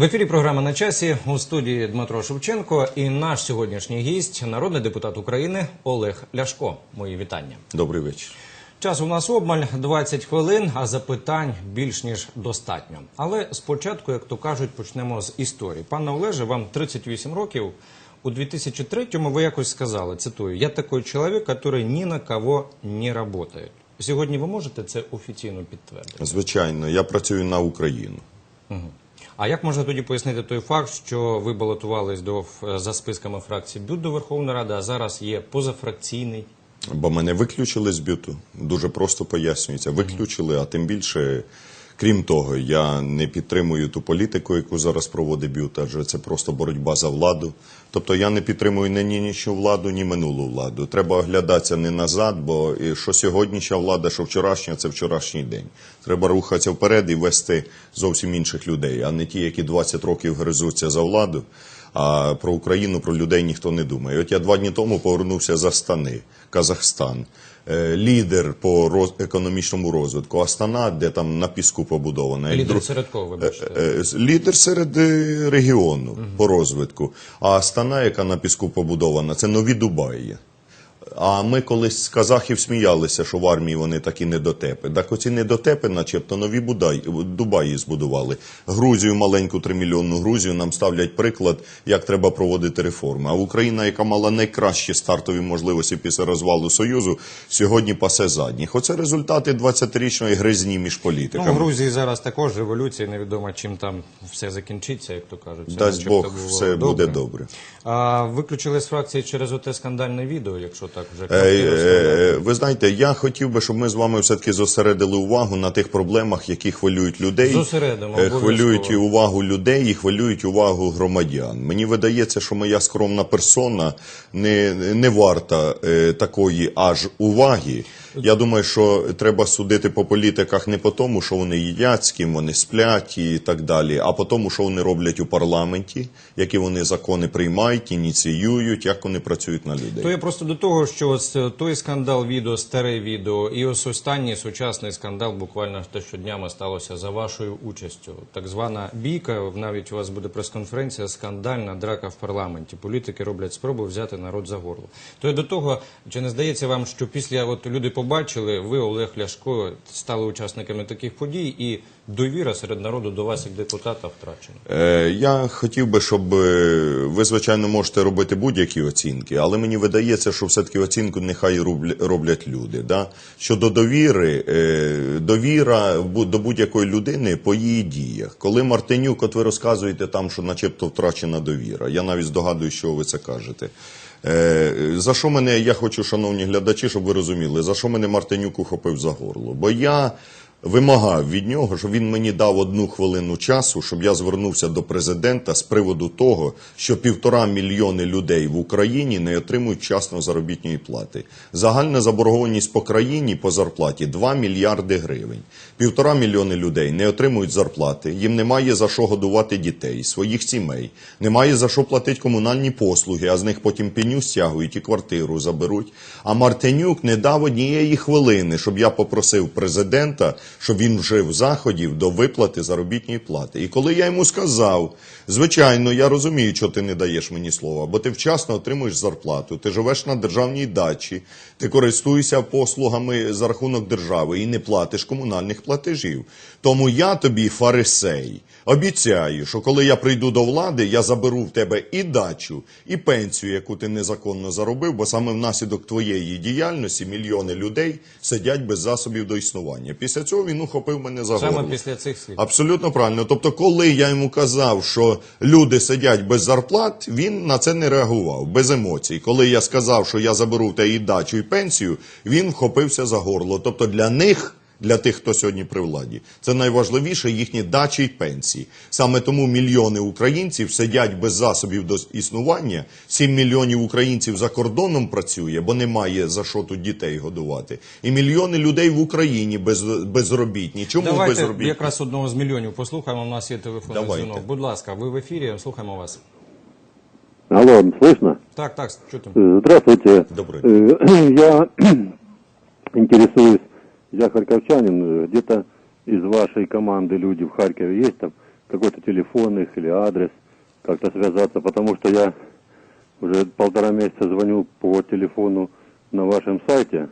В ефірі програма на часі у студії Дмитро Шевченко і наш сьогоднішній гість, народний депутат України Олег Ляшко. Мої вітання. Добрий вечір. Час у нас обмаль 20 хвилин, а запитань більш ніж достатньо. Але спочатку, як то кажуть, почнемо з історії. Пане Олеже, вам 38 років. У 2003-му ви якось сказали, цитую, я такий чоловік, який ні на кого не працює. Сьогодні ви можете це офіційно підтвердити? Звичайно, я працюю на Україну. А як можна тоді пояснити той факт, що ви балотувались до за списками фракції БЮТ до Верховної Ради, а зараз є позафракційний? Бо мене виключили з бюту. Дуже просто пояснюється. Виключили, а тим більше, крім того, я не підтримую ту політику, яку зараз проводить бют, адже це просто боротьба за владу. Тобто я не підтримую ні нинішню владу, ні минулу владу. Треба оглядатися не назад, бо що сьогоднішня влада, що вчорашня, це вчорашній день. Треба рухатися вперед і вести зовсім інших людей, а не ті, які 20 років гризуться за владу. А про Україну, про людей ніхто не думає. От я два дні тому повернувся з Астани, Казахстан. Е, Лідер по роз- економічному розвитку Астана, де там на піску побудована. Лідер серед кого, вибачте? Е, Лідер серед регіону регіону по розвитку. А Астана, яка на піску побудована, це нові Дубаї. А ми колись з казахів сміялися, що в армії вони такі недотепи. Так оці недотепи, начебто, нові Будай, Дубаї збудували. Грузію, маленьку тримільйонну Грузію, нам ставлять приклад, як треба проводити реформи. А Україна, яка мала найкращі стартові можливості після розвалу Союзу, сьогодні пасе задніх. Оце результати 20-річної гризні між Ну, політиками. в Грузії зараз також революція, невідомо чим там все закінчиться, як то кажуть. Дасть Бог, все буде добре. А виключили з фракції через оте скандальне відео, якщо так вже Е, е, Ви знаєте, я хотів би, щоб ми з вами все-таки зосередили увагу на тих проблемах, які хвилюють людей. Зосередимо, Е, хвилюють і увагу людей і хвилюють увагу громадян. Мені видається, що моя скромна персона не, не варта е, такої аж уваги. Я думаю, що треба судити по політиках не по тому, що вони їдять, з ким вони сплять і так далі, а по тому, що вони роблять у парламенті, які вони закони приймають, ініціюють, як вони працюють на людей. То я просто до того, що ось е, той скандал відео, старе відео, і ось останній сучасний скандал, буквально те, що днями сталося за вашою участю. Так звана бійка, навіть у вас буде прес-конференція, скандальна драка в парламенті. Політики роблять спробу взяти народ за горло. То я до того, чи не здається вам, що після от люди побачили, ви, Олег Ляшко, стали учасниками таких подій, і довіра серед народу до вас як депутата втрачена? Е, Я хотів би, щоб е, ви, звичайно, можете робити будь-які оцінки, але мені видається, що все-таки оцінку нехай роблять люди. Да? Щодо довіри, е, довіра до будь-якої людини по її діях. Коли Мартинюк, от ви розказуєте там, що начебто втрачена довіра, я навіть здогадую, що ви це кажете. Е, За що мене, я хочу, шановні глядачі, щоб ви розуміли, за що мене Мартинюк ухопив за горло? Бо я вимагав від нього, щоб він мені дав одну хвилину часу, щоб я звернувся до президента з приводу того, що півтора мільйони людей в Україні не отримують вчасно заробітної плати. Загальна заборгованість по країні по зарплаті 2 мільярди гривень. Півтора мільйони людей не отримують зарплати, їм немає за що годувати дітей, своїх сімей, немає за що платити комунальні послуги, а з них потім пеню стягують і квартиру заберуть. А Мартинюк не дав однієї хвилини, щоб я попросив президента, щоб він вжив заходів до виплати заробітної плати. І коли я йому сказав, звичайно, я розумію, що ти не даєш мені слова, бо ти вчасно отримуєш зарплату, ти живеш на державній дачі, ти користуєшся послугами за рахунок держави і не платиш комунальних платежів. Тому я тобі, фарисей, обіцяю, що коли я прийду до влади, я заберу в тебе і дачу, і пенсію, яку ти незаконно заробив, бо саме внаслідок твоєї діяльності мільйони людей сидять без засобів до існування. Після цього він ухопив мене за Саме після цих слів. Абсолютно правильно. Тобто, коли я йому казав, що люди сидять без зарплат, він на це не реагував, без емоцій. Коли я сказав, що я заберу те і дачу, і пенсію, він вхопився за горло. Тобто для них Для тих, хто сьогодні при владі, це найважливіше їхні дачі й пенсії. Саме тому мільйони українців сидять без засобів до існування. 7 мільйонів українців за кордоном працює, бо немає за що тут дітей годувати. І мільйони людей в Україні без, безробітні. Чому Давайте безробітні? якраз одного з мільйонів послухаємо. У нас є телефонний Давайте. дзвінок. Будь ласка, ви в ефірі, слухаємо вас. Алло, слышно? Так, так, чути. Э, Здравствуйте. Добрый. Э, Я интересуюсь, я харьковчанин, э, где-то из вашей команды люди в Харькове есть там? какой-то телефон их или адрес, как-то связаться, потому что я уже полтора месяца звоню по телефону на вашем сайте,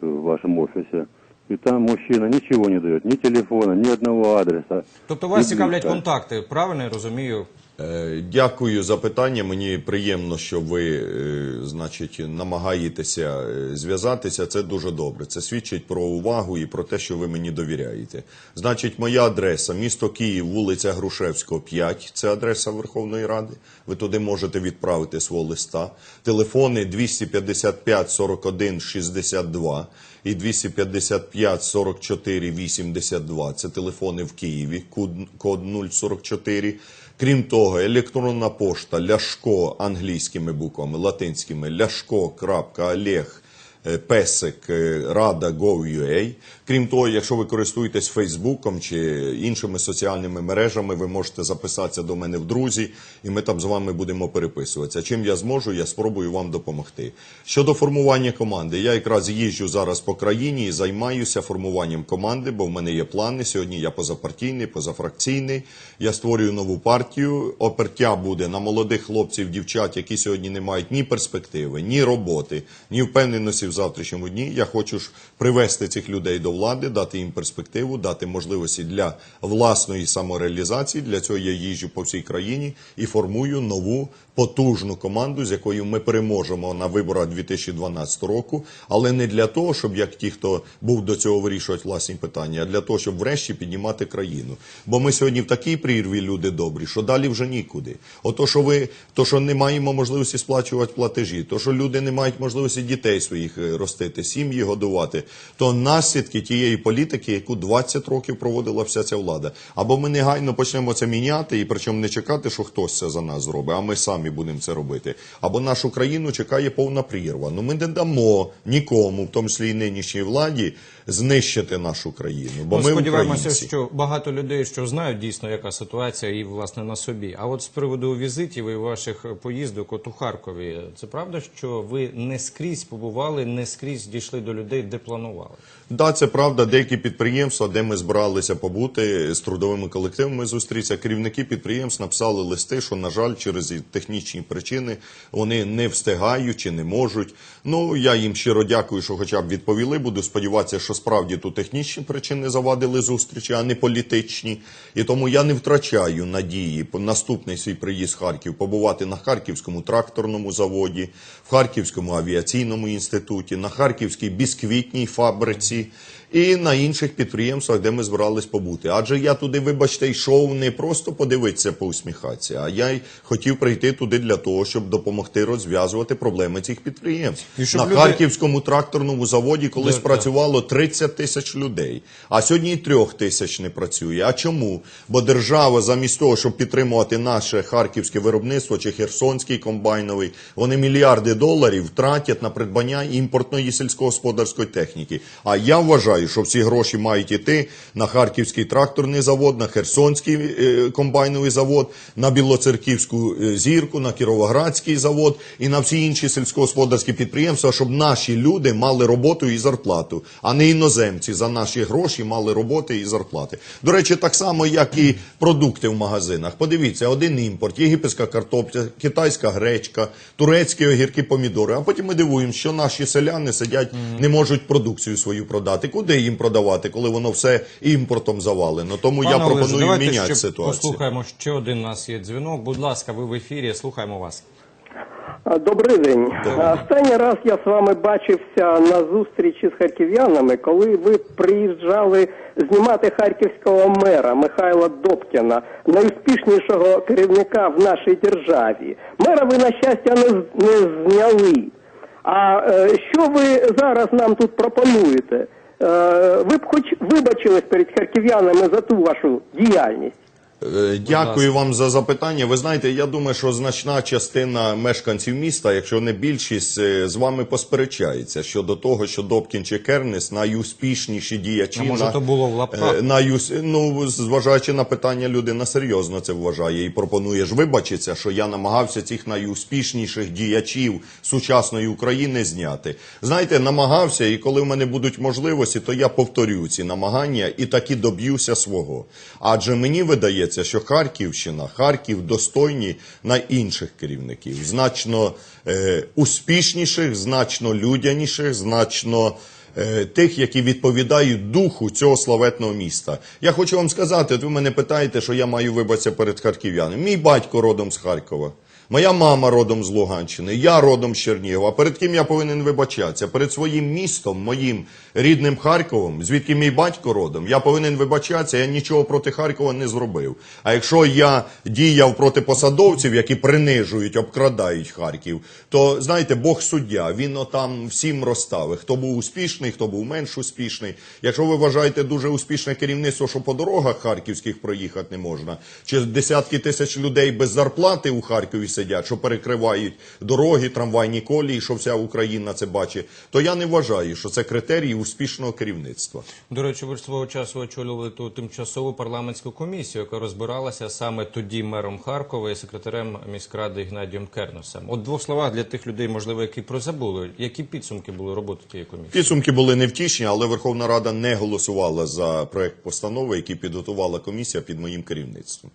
э, в вашем офисе, и там мужчина ничего не дает, ни телефона, ни одного адреса. Тобто вас ни цікавлять близко. контакти, правильно я розумію? Е, Дякую за питання. Мені приємно, що ви, е, значить, намагаєтеся е, зв'язатися. Це дуже добре. Це свідчить про увагу і про те, що ви мені довіряєте. Значить, моя адреса місто Київ, вулиця Грушевського, 5. Це адреса Верховної Ради. Ви туди можете відправити свого листа. Телефони 255 41 62 і 255 44 82. Це телефони в Києві, код, код 044. Крім того, електронна пошта ляшко англійськими буквами, латинськими ляшко.олег Крім того, якщо ви користуєтесь Фейсбуком чи іншими соціальними мережами, ви можете записатися до мене в друзі, і ми там з вами будемо переписуватися. Чим я зможу, я спробую вам допомогти. Щодо формування команди, я якраз їжджу зараз по країні і займаюся формуванням команди, бо в мене є плани. Сьогодні я позапартійний, позафракційний. Я створюю нову партію. Опертя буде на молодих хлопців, дівчат, які сьогодні не мають ні перспективи, ні роботи, ні впевненості в завтрашньому дні. Я хочу ж привести цих людей до влади, дати їм перспективу, дати можливості для власної самореалізації. Для цього я їжджу по всій країні і формую нову потужну команду, з якою ми переможемо на виборах 2012 року, але не для того, щоб як ті, хто був до цього вирішувати власні питання, а для того, щоб врешті піднімати країну. Бо ми сьогодні в такій прірві люди добрі, що далі вже нікуди. Ото, що ви, то, що не маємо можливості сплачувати платежі, то, що люди не мають можливості дітей своїх е, ростити, сім'ї годувати, то наслідки тієї політики, яку 20 років проводила вся ця влада. Або ми негайно почнемо це міняти, і причому не чекати, що хтось це за нас зробить, а ми самі будемо це робити. Або нашу країну чекає повна прірва. Ну ми не дамо нікому, в тому числі і нинішній владі, знищити нашу країну. Бо Ми ми сподіваємося, українці. що багато людей, що знають дійсно, яка ситуація, і власне на собі. А от з приводу візитів і ваших поїздок, от у Харкові, це правда, що ви не скрізь побували, не скрізь дійшли до людей, де планували? Да, це правда. Деякі підприємства, де ми збиралися побути з трудовими колективами зустрітися, керівники підприємств написали листи, що на жаль, через технічні причини вони не встигають чи не можуть. Ну я їм щиро дякую, що хоча б відповіли. Буду сподіватися, що справді тут технічні причини завадили зустрічі, а не політичні. І тому я не втрачаю надії наступний свій приїзд в Харків побувати на Харківському тракторному заводі, в Харківському авіаційному інституті, на Харківській бісквітній фабриці і на інших підприємствах, де ми збирались побути. Адже я туди, вибачте, йшов не просто подивитися, поусміхатися, а я й хотів прийти туди для того, щоб допомогти розв'язувати проблеми цих підприємств. На люди- Харківському тракторному заводі колись Да, працювало 30 тисяч людей, а сьогодні і трьох тисяч не працює. А чому? Бо держава замість того, щоб підтримувати наше харківське виробництво чи херсонський комбайновий, вони мільярди доларів тратять на придбання імпортної сільськогосподарської техніки. А я вважаю, що всі гроші мають іти на харківський тракторний завод, на херсонський е, комбайновий завод, на білоцерківську е, зірку, на кіровоградський завод і на всі інші сільськогосподарські підприємства, щоб наші люди мали роботу і зарплату, а не іноземці за наші гроші мали роботи і зарплати. До речі, так само, як і продукти в магазинах. Подивіться, один імпорт, єгипетська картопля, китайська гречка, турецькі огірки, помідори. А потім ми дивуємося, що наші селяни сидять, не можуть продукцію свою продати. Куди їм продавати, коли воно все імпортом завалено? Тому я Олеже, пропоную давайте міняти ще ситуацію. Послухаємо ще один у нас є дзвінок. Будь ласка, ви в ефірі. Слухаємо вас. Добрий день. Останній раз я з вами бачився на зустрічі з харків'янами, коли ви приїжджали знімати харківського мера Михайла Добкіна, найуспішнішого керівника в нашій державі. Мера ви, на щастя, не, не зняли. А е, що ви зараз нам тут пропонуєте? Е, ви б хоч вибачились перед харків'янами за ту вашу діяльність? Е, Дякую вам за запитання. Ви знаєте, я думаю, що значна частина мешканців міста, якщо не більшість, е, з вами посперечається щодо того, що Добкін чи Кернес найуспішніші діячі. А може, на, то було в лапках? е, Ну, зважаючи на питання, людина серйозно це вважає і пропонує ж вибачитися, що я намагався цих найуспішніших діячів сучасної України зняти. Знаєте, намагався, і коли в мене будуть можливості, то я повторю ці намагання і таки доб'юся свого. Адже мені видається, що Харківщина, Харків достойні на інших керівників, значно е, успішніших, значно людяніших, значно е, тих, які відповідають духу цього славетного міста. Я хочу вам сказати, от ви мене питаєте, що я маю вибачитися перед харків'янами. Мій батько родом з Харкова. Моя мама родом з Луганщини, я родом з Чернігова. Перед ким я повинен вибачатися? Перед своїм містом, моїм рідним Харковом, звідки мій батько родом, я повинен вибачатися, я нічого проти Харкова не зробив. А якщо я діяв проти посадовців, які принижують, обкрадають Харків, то знаєте, Бог суддя, він отам всім розставив. Хто був успішний, хто був менш успішний. Якщо ви вважаєте дуже успішне керівництво, що по дорогах харківських проїхати не можна, чи десятки тисяч людей без зарплати у Харкові сидять, що перекривають дороги, трамвайні колії, що вся Україна це бачить, то я не вважаю, що це критерії успішного керівництва. До речі, ви ж свого часу очолювали ту тимчасову парламентську комісію, яка розбиралася саме тоді мером Харкова і секретарем міськради Геннадієм Кернесом. От в двох словах для тих людей, можливо, які прозабули, які підсумки були роботи тієї комісії? Підсумки були невтішні, але Верховна Рада не голосувала за проект постанови, який підготувала комісія під моїм керівництвом.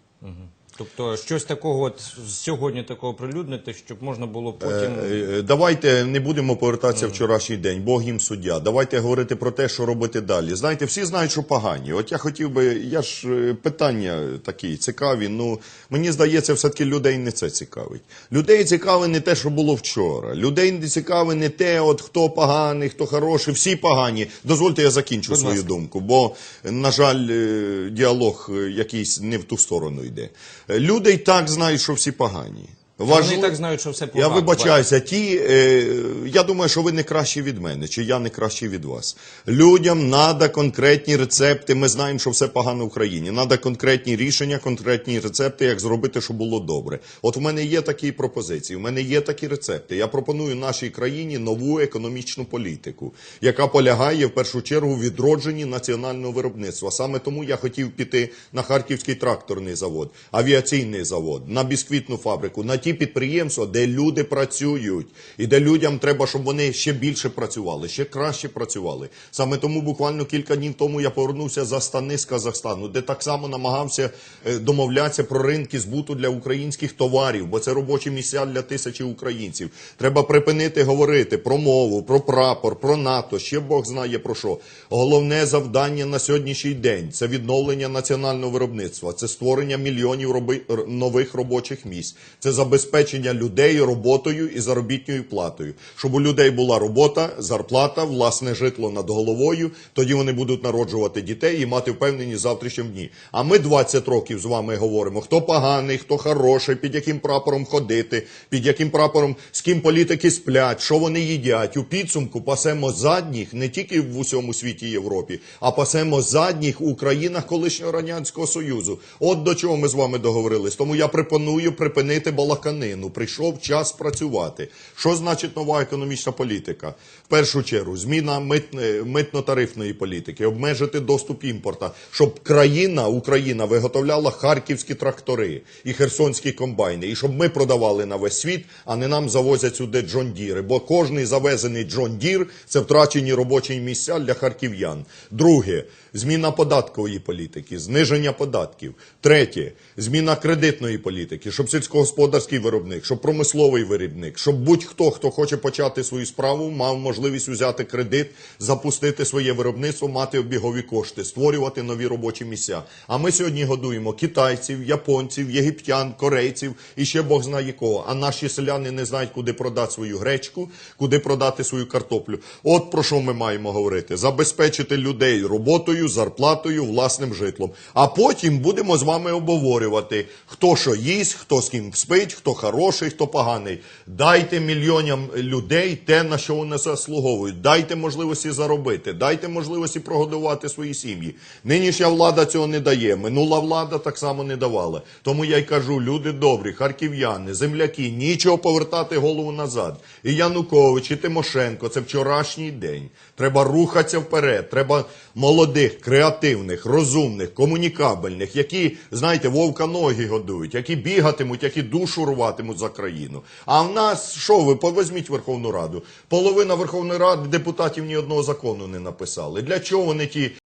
Тобто щось такого от сьогодні такого прилюднити, щоб можна було потім. Е, Давайте не будемо повертатися в вчорашній день. Бог їм суддя. Давайте говорити про те, що робити далі. Знаєте, всі знають, що погані. От я хотів би, я ж е, питання такі цікаві. Ну мені здається, все-таки людей не це цікавить. Людей цікаве не те, що було вчора. Людей не цікаве не те, от хто поганий, хто хороший. Всі погані. Дозвольте, я закінчу Будь свою ласка. думку, бо на жаль, е, діалог е, якийсь не в ту сторону йде. Люди й так знають, що всі погані. Вони і так знають, що все погано. я вибачаюся, ті, е, я думаю, що ви не кращі від мене, чи я не кращий від вас. Людям треба конкретні рецепти. Ми знаємо, що все погано в Україні. Треба конкретні рішення, конкретні рецепти, як зробити, щоб було добре. От в мене є такі пропозиції, в мене є такі рецепти. Я пропоную нашій країні нову економічну політику, яка полягає в першу чергу в відродженні національного виробництва. Саме тому я хотів піти на Харківський тракторний завод, авіаційний завод, на бісквітну фабрику, на ті підприємства, де люди працюють, і де людям треба, щоб вони ще більше працювали, ще краще працювали. Саме тому буквально кілька днів тому я повернувся за стани з Казахстану, де так само намагався е, домовлятися про ринки збуту для українських товарів, бо це робочі місця для тисячі українців. Треба припинити говорити про мову, про прапор, про НАТО. Ще Бог знає про що. Головне завдання на сьогоднішній день це відновлення національного виробництва, це створення мільйонів роби- нових робочих місць, це забезпечення людей роботою і заробітною платою, щоб у людей була робота, зарплата, власне житло над головою. Тоді вони будуть народжувати дітей і мати впевненість в дні. А ми 20 років з вами говоримо, хто поганий, хто хороший, під яким прапором ходити, під яким прапором з ким політики сплять, що вони їдять. У підсумку пасемо задніх не тільки в усьому світі Європі, а пасемо задніх у країнах колишнього радянського союзу. От до чого ми з вами договорились. Тому я пропоную припинити балаканину. Прийшов час працювати. Що значить нова економічна політика? В першу чергу, зміна митне- митно-тарифної політики, обмежити доступ імпорта, щоб країна, Україна виготовляла харківські трактори і херсонські комбайни, і щоб ми продавали на весь світ, а не нам завозять сюди Джон Діри. Бо кожний завезений Джон Дір це втрачені робочі місця для харків'ян. Друге, зміна податкової політики, зниження податків. Третє, зміна кредитної політики, щоб сільськогосподарський виробник, щоб промисловий виробник, щоб будь-хто, хто хоче почати свою справу, мав можливість взяти кредит, запустити своє виробництво, мати обігові кошти, створювати нові робочі місця. А ми сьогодні годуємо китайців, японців, єгиптян, корейців і ще Бог знає кого. А наші селяни не знають, куди продати свою гречку, куди продати свою картоплю. От про що ми маємо говорити: забезпечити людей роботою, зарплатою, власним житлом. А потім будемо з вами обговорювати, хто що їсть, хто з ким спить, хто хороший, хто поганий. Дайте мільйонам людей те, на що вони заслуговують. Дайте можливості заробити, дайте можливості прогодувати свої сім'ї. Нинішня влада цього не дає. Минула влада так само не давала. Тому я й кажу, люди добрі, харків'яни, земляки, нічого повертати голову назад. І Янукович, і Тимошенко це вчорашній день. Треба рухатися вперед. Треба молодих, креативних, розумних, комунікабельних, які, знаєте, вовка ноги годують, які бігатимуть, які душу рватимуть за країну. А в нас що ви повізьміть Верховну Раду? Половина Верховної Ради депутатів ні одного закону не написали. Для чого вони ті